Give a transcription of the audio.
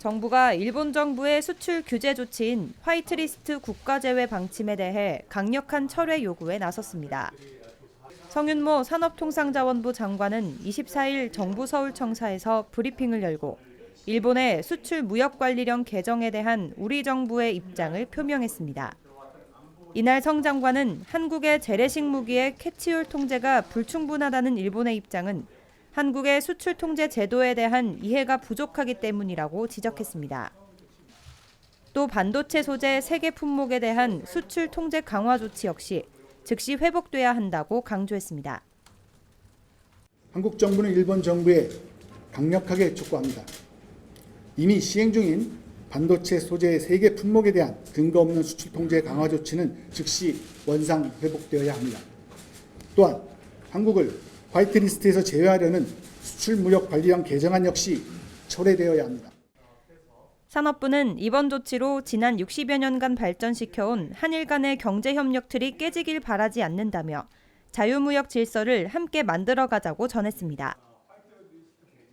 정부가 일본 정부의 수출 규제 조치인 화이트리스트 국가제외 방침에 대해 강력한 철회 요구에 나섰습니다. 성윤모 산업통상자원부 장관은 24일 정부 서울청사에서 브리핑을 열고 일본의 수출 무역관리령 개정에 대한 우리 정부의 입장을 표명했습니다. 이날 성 장관은 한국의 재래식 무기의 캐치율 통제가 불충분하다는 일본의 입장은 한국의 수출 통제 제도에 대한 이해가 부족하기 때문이라고 지적했습니다. 또 반도체 소재 세계 품목에 대한 수출 통제 강화 조치 역시 즉시 회복돼야 한다고 강조했습니다. 한국 정부는 일본 정부에 강력하게 촉구합니다. 이미 시행 중인 반도체 소재 세계 품목에 대한 근거 없는 수출 통제 강화 조치는 즉시 원상 회복되어야 합니다. 또한 한국을 화이트리스트에서 제외하려는 수출 무역 관리령 개정안 역시 철회되어야 합니다. 산업부는 이번 조치로 지난 60여 년간 발전시켜온 한일 간의 경제 협력 틀이 깨지길 바라지 않는다며 자유무역 질서를 함께 만들어가자고 전했습니다.